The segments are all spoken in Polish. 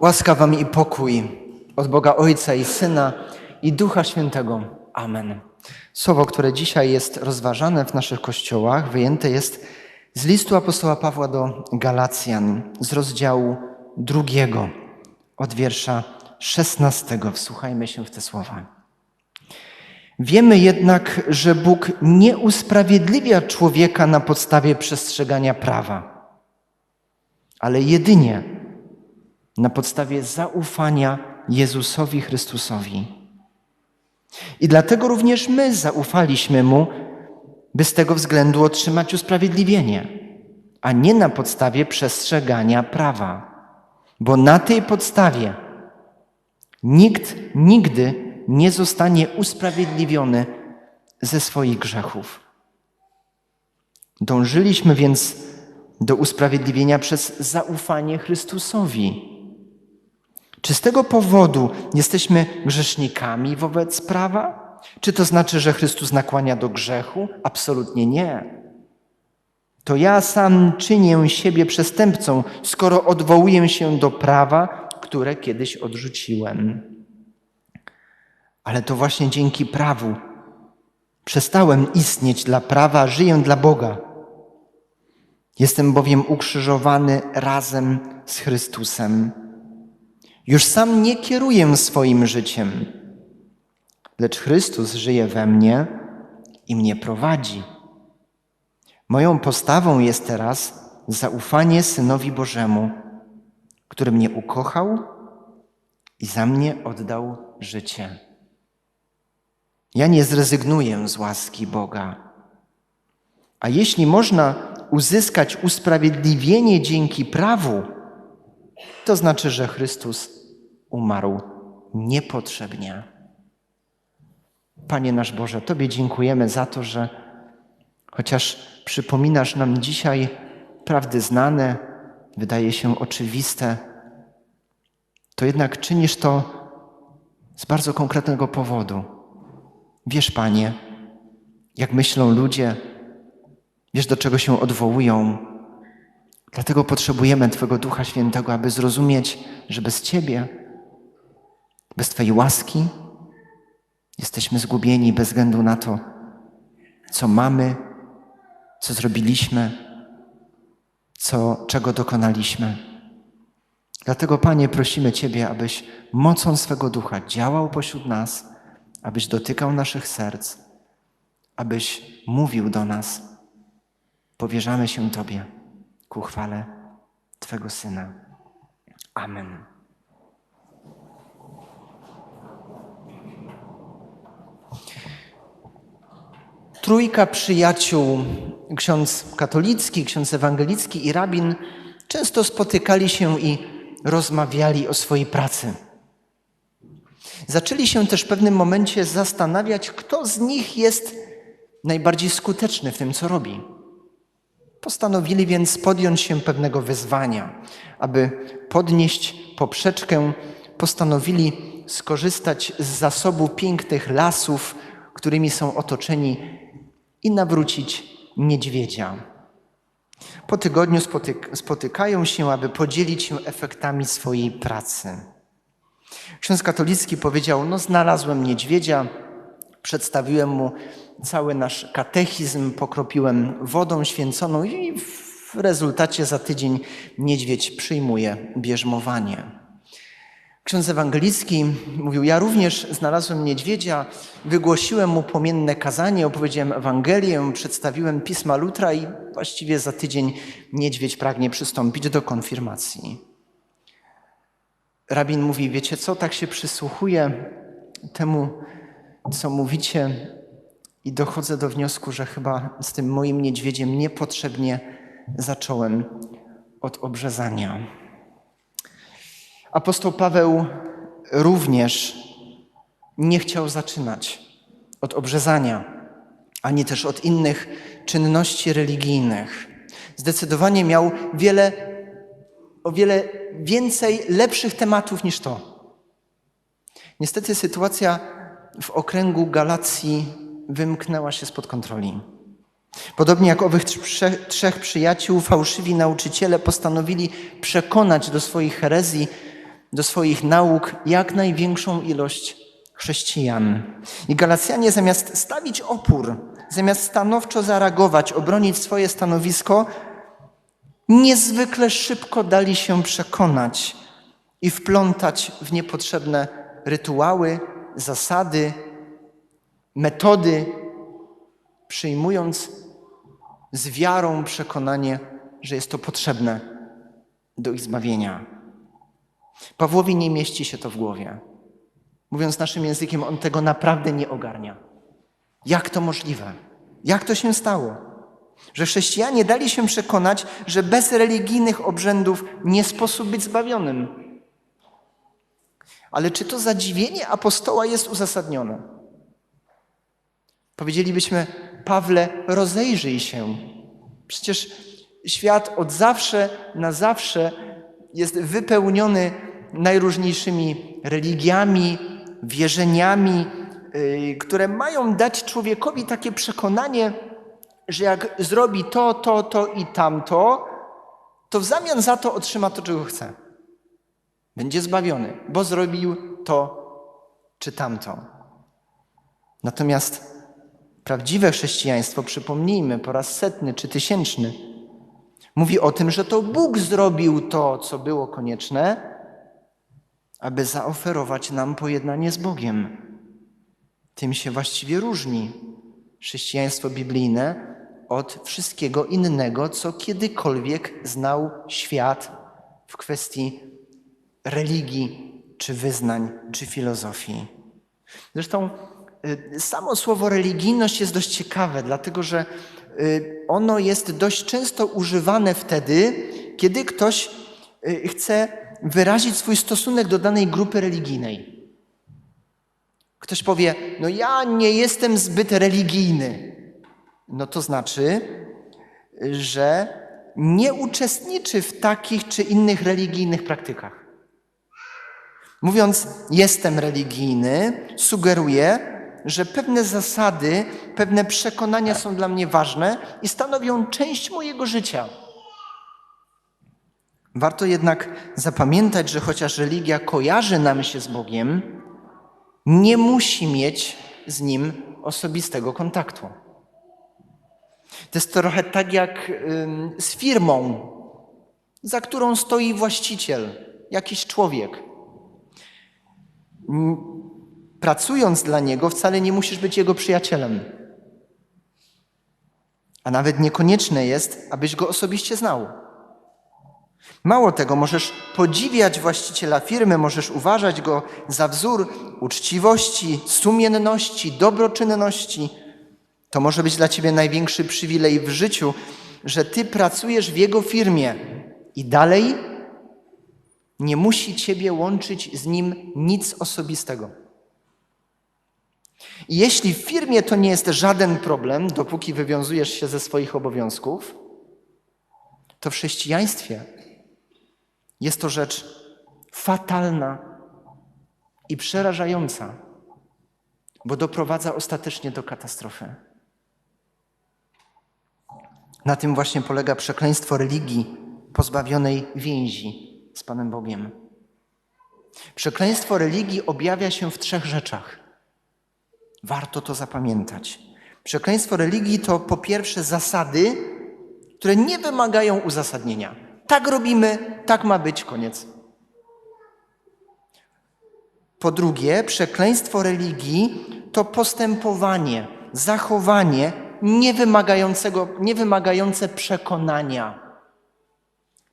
Łaska wam i pokój od Boga Ojca i Syna i Ducha Świętego. Amen. Słowo, które dzisiaj jest rozważane w naszych kościołach, wyjęte jest z listu apostoła Pawła do Galacjan z rozdziału drugiego, od wiersza szesnastego. Wsłuchajmy się w te słowa. Wiemy jednak, że Bóg nie usprawiedliwia człowieka na podstawie przestrzegania prawa, ale jedynie na podstawie zaufania Jezusowi Chrystusowi. I dlatego również my zaufaliśmy Mu, by z tego względu otrzymać usprawiedliwienie, a nie na podstawie przestrzegania prawa. Bo na tej podstawie nikt nigdy nie zostanie usprawiedliwiony ze swoich grzechów. Dążyliśmy więc do usprawiedliwienia przez zaufanie Chrystusowi. Czy z tego powodu jesteśmy grzesznikami wobec prawa? Czy to znaczy, że Chrystus nakłania do grzechu? Absolutnie nie. To ja sam czynię siebie przestępcą, skoro odwołuję się do prawa, które kiedyś odrzuciłem. Ale to właśnie dzięki prawu przestałem istnieć dla prawa, żyję dla Boga. Jestem bowiem ukrzyżowany razem z Chrystusem. Już sam nie kieruję swoim życiem, lecz Chrystus żyje we mnie i mnie prowadzi. Moją postawą jest teraz zaufanie Synowi Bożemu, który mnie ukochał i za mnie oddał życie. Ja nie zrezygnuję z łaski Boga. A jeśli można uzyskać usprawiedliwienie dzięki prawu, to znaczy, że Chrystus umarł niepotrzebnie. Panie nasz Boże, Tobie dziękujemy za to, że chociaż przypominasz nam dzisiaj prawdy znane, wydaje się oczywiste, to jednak czynisz to z bardzo konkretnego powodu. Wiesz, Panie, jak myślą ludzie, wiesz, do czego się odwołują. Dlatego potrzebujemy Twojego Ducha Świętego, aby zrozumieć, że bez Ciebie, bez Twojej łaski, jesteśmy zgubieni bez względu na to, co mamy, co zrobiliśmy, co, czego dokonaliśmy. Dlatego, Panie, prosimy Ciebie, abyś mocą swego ducha działał pośród nas, abyś dotykał naszych serc, abyś mówił do nas. Powierzamy się Tobie ku chwale Twego Syna. Amen. Trójka przyjaciół, ksiądz katolicki, ksiądz ewangelicki i rabin, często spotykali się i rozmawiali o swojej pracy. Zaczęli się też w pewnym momencie zastanawiać, kto z nich jest najbardziej skuteczny w tym, co robi. Postanowili więc podjąć się pewnego wyzwania. Aby podnieść poprzeczkę, postanowili skorzystać z zasobu pięknych lasów, którymi są otoczeni, i nawrócić niedźwiedzia. Po tygodniu spotyk spotykają się, aby podzielić się efektami swojej pracy. Ksiądz katolicki powiedział: No, znalazłem niedźwiedzia, przedstawiłem mu cały nasz katechizm, pokropiłem wodą święconą i w rezultacie za tydzień niedźwiedź przyjmuje bierzmowanie. Ksiądz ewangelicki mówił: Ja również znalazłem niedźwiedzia, wygłosiłem mu płomienne kazanie, opowiedziałem Ewangelię, przedstawiłem pisma Lutra i właściwie za tydzień niedźwiedź pragnie przystąpić do konfirmacji. Rabin mówi: Wiecie co, tak się przysłuchuję temu, co mówicie, i dochodzę do wniosku, że chyba z tym moim niedźwiedziem niepotrzebnie zacząłem od obrzezania. Apostoł Paweł również nie chciał zaczynać od obrzezania, ani też od innych czynności religijnych. Zdecydowanie miał wiele, o wiele więcej lepszych tematów niż to. Niestety sytuacja w okręgu Galacji wymknęła się spod kontroli. Podobnie jak owych trzech, przyjaciół, fałszywi nauczyciele postanowili przekonać do swoich herezji do swoich nauk jak największą ilość chrześcijan. I Galacjanie zamiast stawić opór, zamiast stanowczo zareagować, obronić swoje stanowisko, niezwykle szybko dali się przekonać i wplątać w niepotrzebne rytuały, zasady, metody, przyjmując z wiarą przekonanie, że jest to potrzebne do ich zbawienia. Pawłowi nie mieści się to w głowie. Mówiąc naszym językiem, on tego naprawdę nie ogarnia. Jak to możliwe? Jak to się stało? Że chrześcijanie dali się przekonać, że bez religijnych obrzędów nie sposób być zbawionym. Ale czy to zadziwienie apostoła jest uzasadnione? Powiedzielibyśmy, Pawle, rozejrzyj się. Przecież świat od zawsze na zawsze jest wypełniony najróżniejszymi religiami, wierzeniami, yy, które mają dać człowiekowi takie przekonanie, że jak zrobi to, to, to i tamto, to w zamian za to otrzyma to, czego chce. Będzie zbawiony, bo zrobił to czy tamto. Natomiast prawdziwe chrześcijaństwo, przypomnijmy, po raz setny czy tysięczny, mówi o tym, że to Bóg zrobił to, co było konieczne, aby zaoferować nam pojednanie z Bogiem. Tym się właściwie różni chrześcijaństwo biblijne od wszystkiego innego, co kiedykolwiek znał świat w kwestii religii, czy wyznań, czy filozofii. Zresztą y, samo słowo religijność jest dość ciekawe, dlatego że y, ono jest dość często używane wtedy, kiedy ktoś y, chce wyrazić swój stosunek do danej grupy religijnej. Ktoś powie: No, ja nie jestem zbyt religijny. No to znaczy, że nie uczestniczy w takich czy innych religijnych praktykach. Mówiąc, jestem religijny, sugeruje, że pewne zasady, pewne przekonania są dla mnie ważne i stanowią część mojego życia. Warto jednak zapamiętać, że chociaż religia kojarzy nam się z Bogiem, nie musi mieć z Nim osobistego kontaktu. To jest trochę tak jak z firmą, za którą stoi właściciel, jakiś człowiek. Pracując dla niego, wcale nie musisz być jego przyjacielem. A nawet niekonieczne jest, abyś go osobiście znał. Mało tego, możesz podziwiać właściciela firmy, możesz uważać go za wzór uczciwości, sumienności, dobroczynności. To może być dla ciebie największy przywilej w życiu, że ty pracujesz w jego firmie i dalej nie musi ciebie łączyć z nim nic osobistego. I jeśli w firmie to nie jest żaden problem, dopóki wywiązujesz się ze swoich obowiązków, to w chrześcijaństwie jest to rzecz fatalna i przerażająca, bo doprowadza ostatecznie do katastrofy. Na tym właśnie polega przekleństwo religii pozbawionej więzi z Panem Bogiem. Przekleństwo religii objawia się w trzech rzeczach. Warto to zapamiętać. Przekleństwo religii to po pierwsze zasady, które nie wymagają uzasadnienia. Tak robimy, tak ma być, koniec. Po drugie, przekleństwo religii to postępowanie, zachowanie niewymagającego, niewymagające przekonania.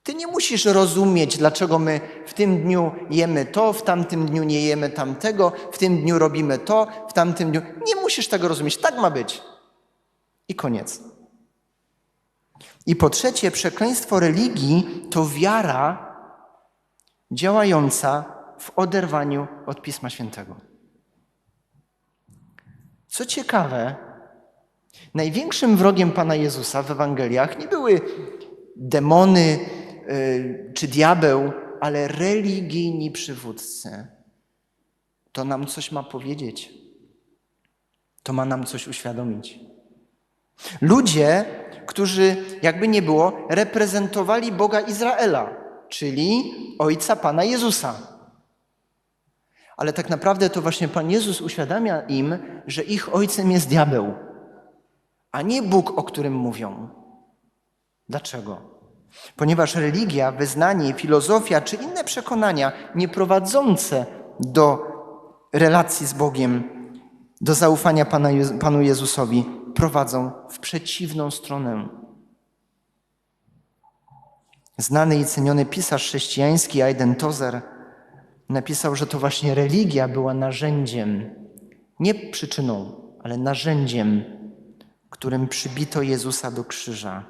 Ty nie musisz rozumieć, dlaczego my w tym dniu jemy to, w tamtym dniu nie jemy tamtego, w tym dniu robimy to, w tamtym dniu. Nie musisz tego rozumieć. Tak ma być. I koniec. I po trzecie, przekleństwo religii to wiara działająca w oderwaniu od Pisma Świętego. Co ciekawe, największym wrogiem Pana Jezusa w Ewangeliach nie były demony y, czy diabeł, ale religijni przywódcy. To nam coś ma powiedzieć. To ma nam coś uświadomić. Ludzie, którzy, jakby nie było, reprezentowali Boga Izraela, czyli Ojca Pana Jezusa. Ale tak naprawdę to właśnie Pan Jezus uświadamia im, że ich ojcem jest diabeł, a nie Bóg, o którym mówią. Dlaczego? Ponieważ religia, wyznanie, filozofia czy inne przekonania nie prowadzące do relacji z Bogiem, do zaufania Panu Jezusowi prowadzą w przeciwną stronę. Znany i ceniony pisarz chrześcijański Aiden Tozer napisał, że to właśnie religia była narzędziem, nie przyczyną, ale narzędziem, którym przybito Jezusa do krzyża.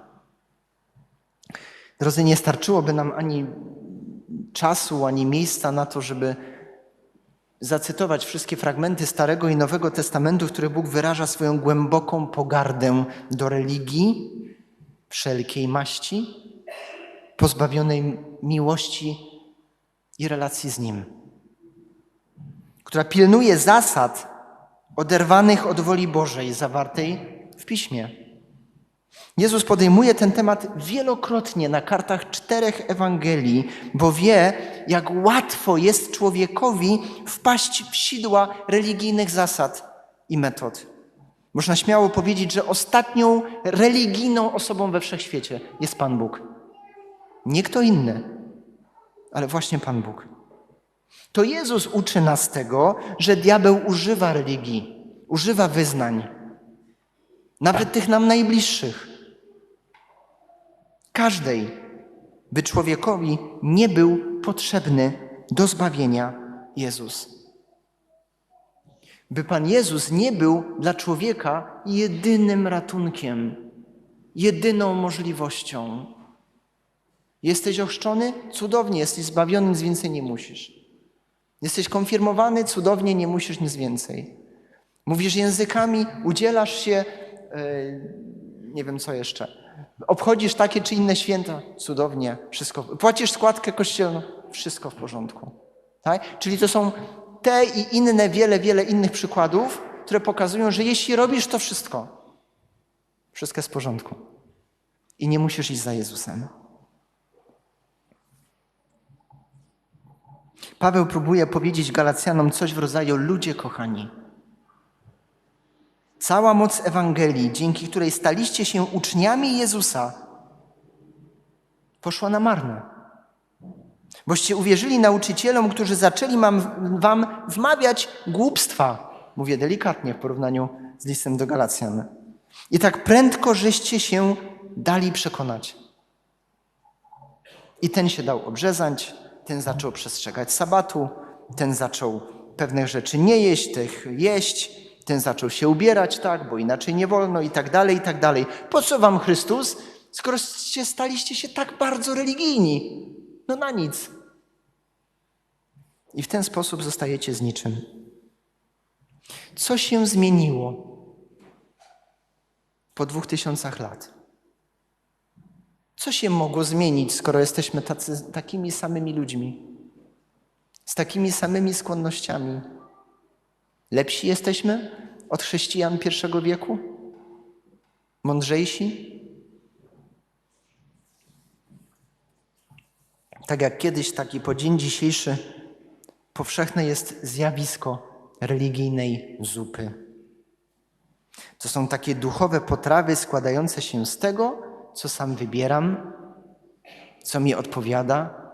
Drodzy, nie starczyłoby nam ani czasu, ani miejsca na to, żeby zacytować wszystkie fragmenty Starego i Nowego Testamentu, w których Bóg wyraża swoją głęboką pogardę do religii wszelkiej maści, pozbawionej miłości i relacji z Nim, która pilnuje zasad oderwanych od woli Bożej zawartej w Piśmie. Jezus podejmuje ten temat wielokrotnie na kartach czterech Ewangelii, bo wie, jak łatwo jest człowiekowi wpaść w sidła religijnych zasad i metod. Można śmiało powiedzieć, że ostatnią religijną osobą we wszechświecie jest Pan Bóg. Nie kto inny, ale właśnie Pan Bóg. To Jezus uczy nas tego, że diabeł używa religii, używa wyznań, nawet tych nam najbliższych każdej, by człowiekowi nie był potrzebny do zbawienia Jezus. By Pan Jezus nie był dla człowieka jedynym ratunkiem, jedyną możliwością. Jesteś ochrzczony? Cudownie, jesteś zbawiony, nic więcej nie musisz. Jesteś konfirmowany? Cudownie, nie musisz nic więcej. Mówisz językami, udzielasz się, nie wiem co jeszcze Obchodzisz takie czy inne święta? Cudownie, wszystko. Płacisz składkę kościelną? Wszystko w porządku. Tak? Czyli to są te i inne, wiele, wiele innych przykładów, które pokazują, że jeśli robisz to wszystko, wszystko jest w porządku. I nie musisz iść za Jezusem. Paweł próbuje powiedzieć Galacjanom coś w rodzaju ludzie kochani. Cała moc Ewangelii, dzięki której staliście się uczniami Jezusa, poszła na marne. Boście uwierzyli nauczycielom, którzy zaczęli wam wmawiać głupstwa. Mówię delikatnie w porównaniu z listem do Galacjan. I tak prędko żeście się dali przekonać. I ten się dał obrzezać, ten zaczął przestrzegać sabatu, ten zaczął pewnych rzeczy nie jeść, tych jeść, ten zaczął się ubierać tak, bo inaczej nie wolno i tak dalej, i tak dalej. Po co wam Chrystus, skoro staliście się tak bardzo religijni? No na nic. I w ten sposób zostajecie z niczym. Co się zmieniło po dwóch tysiącach lat? Co się mogło zmienić, skoro jesteśmy tacy, takimi samymi ludźmi, z takimi samymi skłonnościami? Lepsi jesteśmy od chrześcijan pierwszego wieku? Mądrzejsi? Tak jak kiedyś, tak i po dzień dzisiejszy powszechne jest zjawisko religijnej zupy. To są takie duchowe potrawy składające się z tego, co sam wybieram, co mi odpowiada,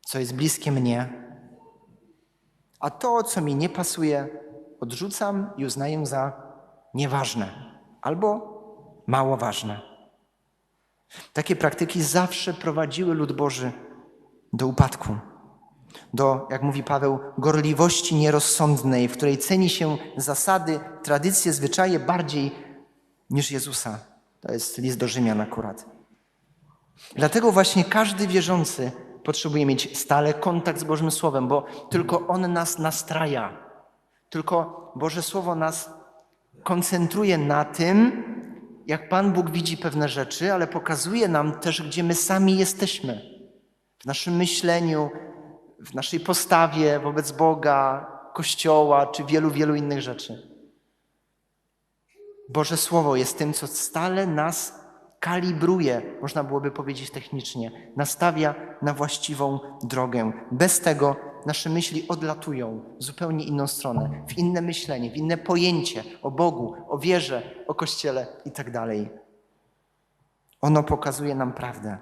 co jest bliskie mnie, a to, co mi nie pasuje, odrzucam i uznaję za nieważne albo mało ważne. Takie praktyki zawsze prowadziły lud Boży do upadku, do, jak mówi Paweł, gorliwości nierozsądnej, w której ceni się zasady, tradycje, zwyczaje bardziej niż Jezusa. To jest list do Rzymian akurat. Dlatego właśnie każdy wierzący potrzebuje mieć stale kontakt z Bożym Słowem, bo tylko On nas nastraja. Tylko Boże Słowo nas koncentruje na tym, jak Pan Bóg widzi pewne rzeczy, ale pokazuje nam też, gdzie my sami jesteśmy. W naszym myśleniu, w naszej postawie wobec Boga, Kościoła czy wielu, wielu innych rzeczy. Boże Słowo jest tym, co stale nas kalibruje, można byłoby powiedzieć technicznie, nastawia na właściwą drogę. Bez tego nasze myśli odlatują w zupełnie inną stronę, w inne myślenie, w inne pojęcie o Bogu, o wierze, o Kościele itd. Ono pokazuje nam prawdę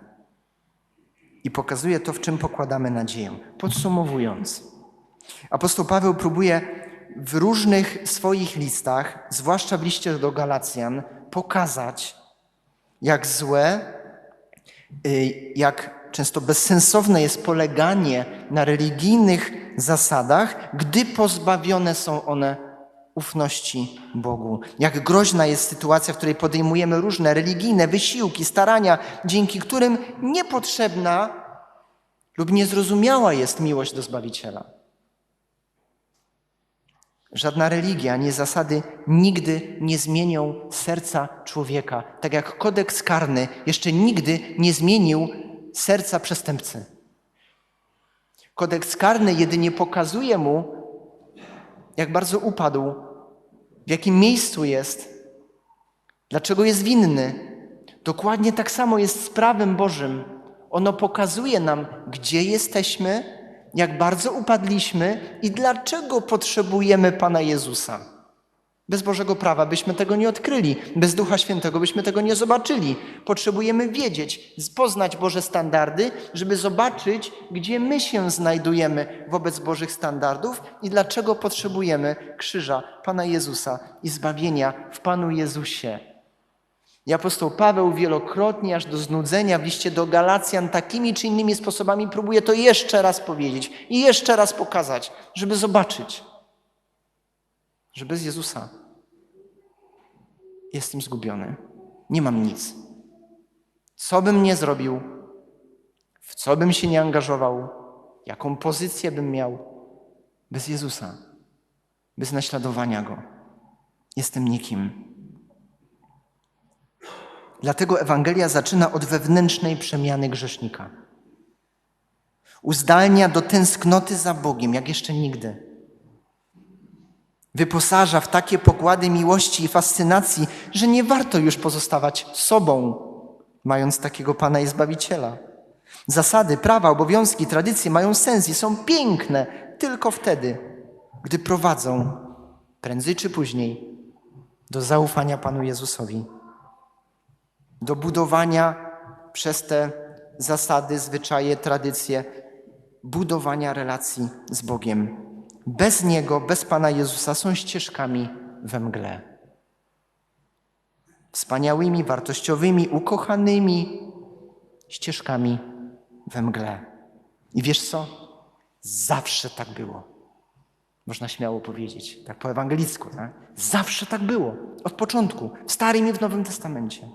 i pokazuje to, w czym pokładamy nadzieję. Podsumowując, apostoł Paweł próbuje w różnych swoich listach, zwłaszcza w liście do Galacjan, pokazać, jak złe, y, jak często bezsensowne jest poleganie na religijnych zasadach, gdy pozbawione są one ufności Bogu. Jak groźna jest sytuacja, w której podejmujemy różne religijne wysiłki, starania, dzięki którym niepotrzebna lub niezrozumiała jest miłość do Zbawiciela. Żadna religia, ani zasady nigdy nie zmienią serca człowieka, tak jak kodeks karny jeszcze nigdy nie zmienił serca przestępcy. Kodeks karny jedynie pokazuje mu, jak bardzo upadł, w jakim miejscu jest, dlaczego jest winny. Dokładnie tak samo jest z prawem Bożym. Ono pokazuje nam, gdzie jesteśmy, jak bardzo upadliśmy i dlaczego potrzebujemy Pana Jezusa. Bez Bożego prawa byśmy tego nie odkryli, bez Ducha Świętego byśmy tego nie zobaczyli. Potrzebujemy wiedzieć, poznać Boże standardy, żeby zobaczyć, gdzie my się znajdujemy wobec Bożych standardów i dlaczego potrzebujemy krzyża Pana Jezusa i zbawienia w Panu Jezusie. I apostoł Paweł wielokrotnie, aż do znudzenia w liście do Galacjan, takimi czy innymi sposobami próbuje to jeszcze raz powiedzieć i jeszcze raz pokazać, żeby zobaczyć, że bez Jezusa jestem zgubiony. Nie mam nic. Co bym nie zrobił, w co bym się nie angażował, jaką pozycję bym miał, bez Jezusa, bez naśladowania Go, jestem nikim. Dlatego Ewangelia zaczyna od wewnętrznej przemiany grzesznika. Uzdalnia do tęsknoty za Bogiem, jak jeszcze nigdy. Wyposaża w takie pokłady miłości i fascynacji, że nie warto już pozostawać sobą, mając takiego Pana i Zbawiciela. Zasady, prawa, obowiązki, tradycje mają sens i są piękne tylko wtedy, gdy prowadzą prędzej czy później do zaufania Panu Jezusowi do budowania przez te zasady, zwyczaje, tradycje, budowania relacji z Bogiem. Bez Niego, bez Pana Jezusa są ścieżkami we mgle. Wspaniałymi, wartościowymi, ukochanymi ścieżkami we mgle. I wiesz co? Zawsze tak było. Można śmiało powiedzieć, tak po ewangelicku. Tak? Zawsze tak było. Od początku, w Starym i w Nowym Testamencie.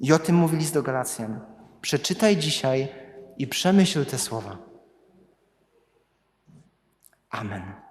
I o tym mówi list do Galacjan. Przeczytaj dzisiaj i przemyśl te słowa. Amen.